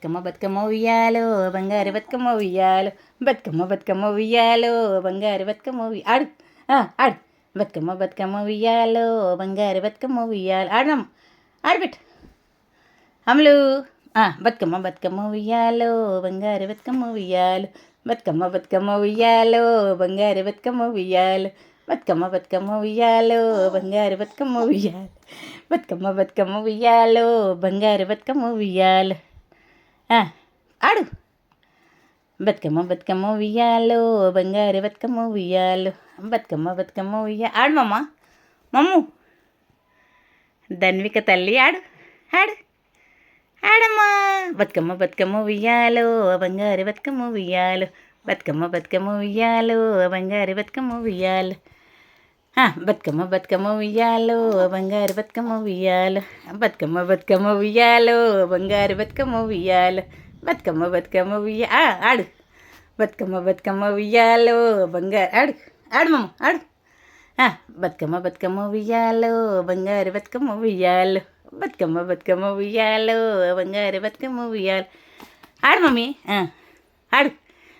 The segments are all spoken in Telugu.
బతుకమ్మ బతుకమ్మ ఉయ్యాలో బంగారు బతుకమ్మ ఉయ్యాలో. బతుకమ్మ బతుకమ్మ ఉయ్యాలో బంగారు బతుకమ్మ ఉయ్య ఆడు ఆడు. బతుకమ్మ బతుకమ్మ ఉయ్యాలో బంగారు బతుకమ్మ ఉయ్యాలో. ఆడదాం ఆడబెట్టు. అమలు. బతుకమ్మ బతుకమ్మ ఉయ్యాలో బంగారు బతుకమ్మ ఉయ్యాలు. బతుకమ్మ బతుకమ్మ ఉయ్యాలో బంగారు బతుకమ్మ ఉయ్యాలు. బతుకమ్మ బతుకమ్మ ఉయ్యాలో బంగారు బతుకమ్మ ఉయ్యాలు. బతుకమ్మ బతుకమ్మ ఉయ్యాలో బంగారు బతుకమ్మ ఉయ్యాలు. ఆడు. బతుకమ్మ బతుకమ్మ ఉయ్యాలో బంగారు బతుకమ్మ ఉయ్యాలు బతుకమ్మ బతుకమ్మ ఉయ్యా ఆడు మమ్మ మమ్ము. ధన్విక తల్లి ఆడు. ఆడు. ఆడమ్మా. బతుకమ్మ బతుకమ్మ ఉయ్యాలు బంగారు బతుకమ్మ ఉయ్యాలు బతుకమ్మ బతుకమ్మ ఉయ్యాలో బంగారు బతుకమ్మ ఉయ్యాలు. బతుకమ్మ బతుకమ్మ ఉయ్యాలో బంగారు బతుకమ్మ ఉయ్యాలో. బతుకమ్మ బతుకమ్మ ఉయ్యాలో బంగారు బతుకమ్మ ఉయ్యాలో. బతుకమ్మ బతుకమ్మ ఉయ్య ఆడు. బతుకమ్మ బతుకమ్మ ఉయ్యాలో బంగారు ఆడు ఆడు మమ్మ ఆడు. బతుకమ్మ బతుకమ్మ ఉయ్యాలో బంగారు బతుకమ్మ ఉయ్యాలో. బతుకమ్మ బతుకమ్మ ఉయ్యాలో బంగారు బతుకమ్మ ఉయ్యాలో. ఆడు మమ్మీ ఆడు.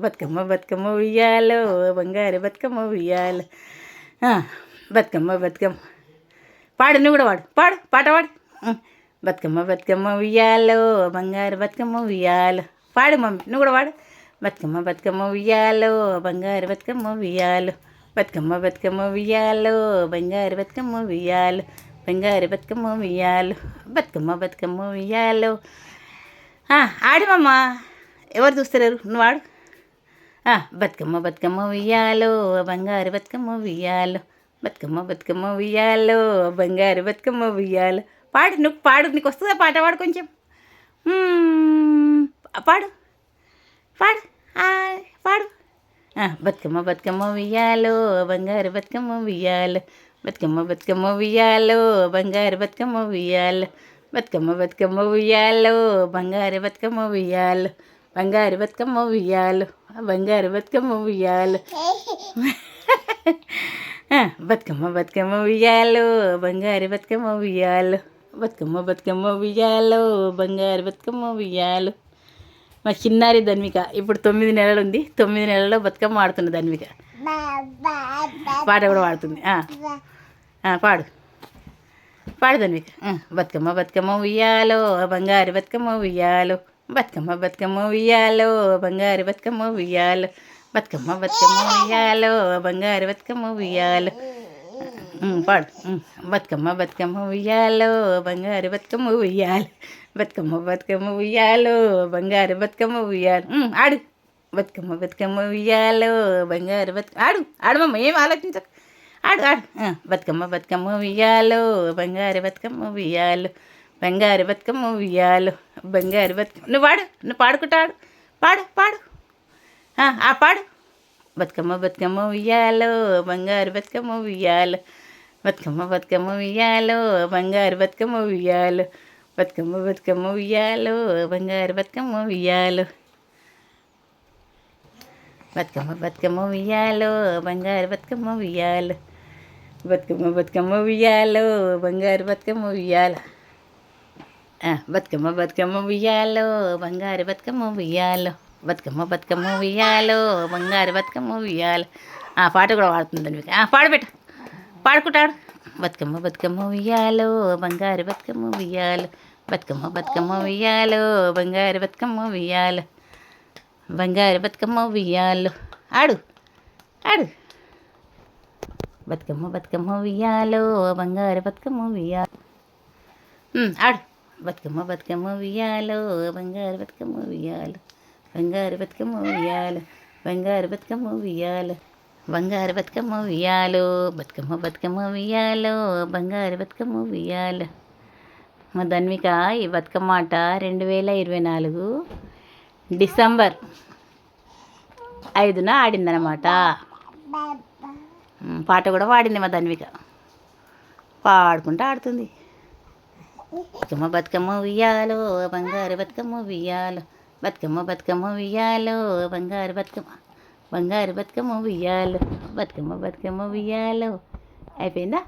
బతుకమ్మ బతుకమ్మ ఉయ్యాలో బంగారు బతుకమ్మ ఉయ్యాలో. బతుకమ్మ బతుకమ్మ. పాడు నువ్వు కూడా వాడు పాడు పాట పాడు. బతుకమ్మ బతుకమ్మ ఉయ్యాలో బంగారు బతుకమ్మ ఉయ్యాలో. పాడు మమ్మీ నువ్వు కూడా వాడు బతుకమ్మ బతుకమ్మ ఉయ్యాలో బంగారు బతుకమ్మ ఉయ్యాలో. బతుకమ్మ బతుకమ్మ ఉయ్యాలో బంగారు బతుకమ్మ ఉయ్యాలో. బంగారు బతుకమ్మ ఉయ్యాలో బతుకమ్మ బతుకమ్మ ఉయ్యాలో. ఆ, మమ్మ. ఎవరు చూస్తారు? నువ్వు ఆడు. బతుకమ్మ బతుకమ్మ ఉయ్యాలో బంగారు బతుకమ్మ ఉయ్యాలో. బతుకమ్మ బతుకమ్మ ఉయ్యాలో బంగారు బతుకమ్మ ఉయ్యాలో. పాడు నువ్వు పాడు. నీకు వస్తుందా పాట? పాడు కొంచెం. పాడు. పాడు. పాడు. బతుకమ్మ బతుకమ్మ ఉయ్యాలో బంగారు బతుకమ్మ ఉయ్యాలో. బతుకమ్మ బతుకమ్మ ఉయ్యాలో బంగారు బతుకమ్మ ఉయ్యాలో. బతుకమ్మ బతుకమ్మ ఉయ్యాలో బంగారు బతుకమ్మ ఉయ్యాలో. బంగారు బతుకమ్మ ఉయ్యాలు. బంగారు బతుకమ్మ ఉయ్యాలు. బతుకమ్మ బతుకమ్మ ఉయ్యాలో బంగారు బతుకమ్మ ఉయ్యాలు బతుకమ్మ బతుకమ్మ ఉయ్యాలో బంగారు బతుకమ్మ ఉయ్యాలు. మా చిన్నారి ధన్విక ఇప్పుడు తొమ్మిది నెలలు ఉంది తొమ్మిది నెలల్లో బతుకమ్మ ఆడుతుంది ధన్విక. పాట కూడా పాడుతుంది. పాడు. పాడు ధన్విక. బతుకమ్మ బతుకమ్మ ఉయ్యాలో బంగారు బతుకమ్మ ఉయ్యాలో. బతుకమ్మ బతుకమ్మ ఉయ్యాలో బంగారు బతుకమ్మ ఉయ్యాలో. బతుకమ్మ బతుకమ్మ ఉయ్యాలో బంగారు బతుకమ్మ ఉయ్యాలో. పాడు. బతుకమ్మ బతుకమ్మ ఉయ్యాలో బంగారు బతుకమ్మ ఉయ్యాలు. బతుకమ్మ బతుకమ్మ ఉయ్యాలో బంగారు బతుకమ్మ ఉయ్యాలు. ఆడు. బతుకమ్మ బతుకమ్మ ఉయ్యాలో బంగారు బతుక ఆడు ఆడమమ్మ ఏం ఆలోచించకు. ఆడు ఆడు. బతుకమ్మ బతుకమ్మ ఉయ్యాలో బంగారు బతుకమ్మ ఉయ్యాలు. బంగారు బతుకమ్మ ఉయ్యాలు. బంగారు బతుకమ్మ. నువ్వు పాడు నువ్వు పాడుకుంటాడు పాడు పాడు. ఆ, ఆ పాడు. బతుకమ్మ బతుకమ్మ ఉయ్యాలు బంగారు బతుకమ్మ ఉయ్యాలు. బతుకమ్మ బతుకమ్మ ఉయ్యాలు బంగారు బతుకమ్మ ఉయ్యాలు. బతుకమ్మ బతుకమ్మ ఉయ్యాలు బంగారు బతుకమ్మ ఉయ్యాలు. బతుకమ్మ బతుకమ్మ ఉయ్యాలు బంగారు బతుకమ్మ ఉయ్యాలు. బతుకమ్మ బతుకమ్మ ఉయ్యాలు బంగారు బతుకమ్మ ఉయ్యాలు. బతుకమ్మ బతుకమ్మ ఉయ్యాలో బంగారు బతుకమ్మ ఉయ్యాలో బతుకమ్మ బతుకమ్మ ఉయ్యాలో బంగారు బతుకమ్మ ఉయ్యాలో. ఆ పాట కూడా పాడుతుంది మీకు పాడబెట్ట పాడుకుంటాడు బతుకమ్మ బతుకమ్మ ఉయ్యాలో బంగారు బతుకమ్మ ఉయ్యాలో బతుకమ్మ బతుకమ్మ ఉయ్యాలో బంగారు బతుకమ్మ ఉయ్యాలో బంగారు బతుకమ్మ ఉయ్యాలో. ఆడు ఆడు. బతుకమ్మ బతుకమ్మ ఉయ్యాలో బంగారు బతుకమ్మ ఉయ్యాలో. ఆడు. బతుకమ్మ బతుకమ్మ ఉయ్యాలో బంగారు బతుకమ్మ ఉయ్యాలో బంగారు బతుకమ్మ ఉయ్యాలో బంగారు బతుకమ్మ ఉయ్యాలో బంగారు బతుకమ్మ ఉయ్యాలో బతుకమ్మ బతుకమ్మ ఉయ్యాలో బంగారు బతుకమ్మ ఉయ్యాలో. మా ధన్విక ఈ బతుకమ్మ ఆట రెండు వేల ఇరవై నాలుగు డిసెంబర్ ఐదున ఆడిందనమాట పాట కూడా పాడింది మా ధన్విక. పాడుకుంటూ ఆడుతుంది. బతుకమ్మ బతుకమ్మ ఉయ్యాలో బంగారు బతుకమ్మ ఉయ్యాలో. బతుకమ్మ బతుకమ్మ ఉయ్యాలో బంగారు బతుకమ్మ బంగారు బతుకమ్మ ఉయ్యాలో బతుకమ్మ బతుకమ్మ ఉయ్యాలో. అయిపోయిందా?